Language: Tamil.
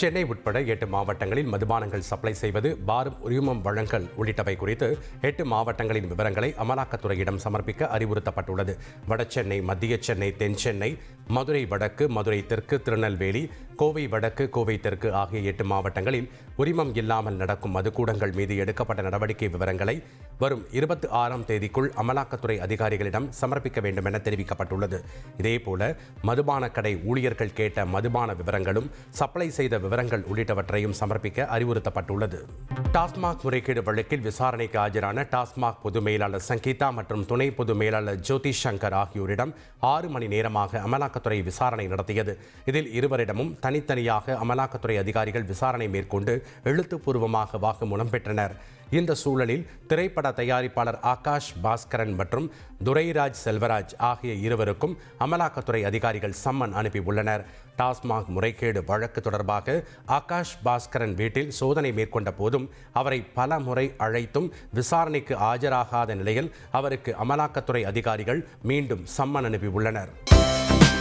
சென்னை உட்பட எட்டு மாவட்டங்களில் மதுபானங்கள் சப்ளை செய்வது பாரும் உரிமம் வழங்கல் உள்ளிட்டவை குறித்து எட்டு மாவட்டங்களின் விவரங்களை அமலாக்கத்துறையிடம் சமர்ப்பிக்க அறிவுறுத்தப்பட்டுள்ளது. வடசென்னை மத்திய சென்னை தென் சென்னை மதுரை வடக்கு மதுரை தெற்கு திருநெல்வேலி கோவை வடக்கு கோவை தெற்கு ஆகிய எட்டு மாவட்டங்களில் உரிமம் இல்லாமல் நடக்கும் மதுக்கூடங்கள் மீது எடுக்கப்பட்ட நடவடிக்கை விவரங்களை வரும் இருபத்தி ஆறாம் தேதிக்குள் அமலாக்கத்துறை அதிகாரிகளிடம் சமர்ப்பிக்க வேண்டும் என தெரிவிக்கப்பட்டுள்ளது. இதேபோல மதுபான கடை ஊழியர்கள் கேட்ட மதுபான விவரங்களும் சப்ளை செய்த விவரங்கள் உள்ளிட்டவற்றையும் சமர்ப்பிக்க அறிவுறுத்தப்பட்டுள்ளது. டாஸ்மாக் முறைகேடு வழக்கில் விசாரணைக்கு ஆஜரான டாஸ்மாக் பொது மேலாளர் சங்கீதா மற்றும் துணை பொது மேலாளர் ஜோதி சங்கர் ஆகியோரிடம் ஆறு மணி நேரமாக அமலாக்க அமலாக்கத்துறை விசாரணை நடத்தியது. இதில் இருவரிடமும் தனித்தனியாக அமலாக்கத்துறை அதிகாரிகள் விசாரணை மேற்கொண்டு எழுத்துப்பூர்வமாக வாக்குமூலம் பெற்றனர். இந்த சூழலில் திரைப்பட தயாரிப்பாளர் ஆகாஷ் பாஸ்கரன் மற்றும் துரைராஜ் செல்வராஜ் ஆகிய இருவருக்கும் அமலாக்கத்துறை அதிகாரிகள் சம்மன் அனுப்பியுள்ளனர். டாஸ்மாக் முறைகேடு வழக்கு தொடர்பாக ஆகாஷ் பாஸ்கரன் வீட்டில் சோதனை மேற்கொண்ட போதும் அவரை பல முறை அழைத்தும் விசாரணைக்கு ஆஜராகாத நிலையில் அவருக்கு அமலாக்கத்துறை அதிகாரிகள் மீண்டும் சம்மன் அனுப்பியுள்ளனர்.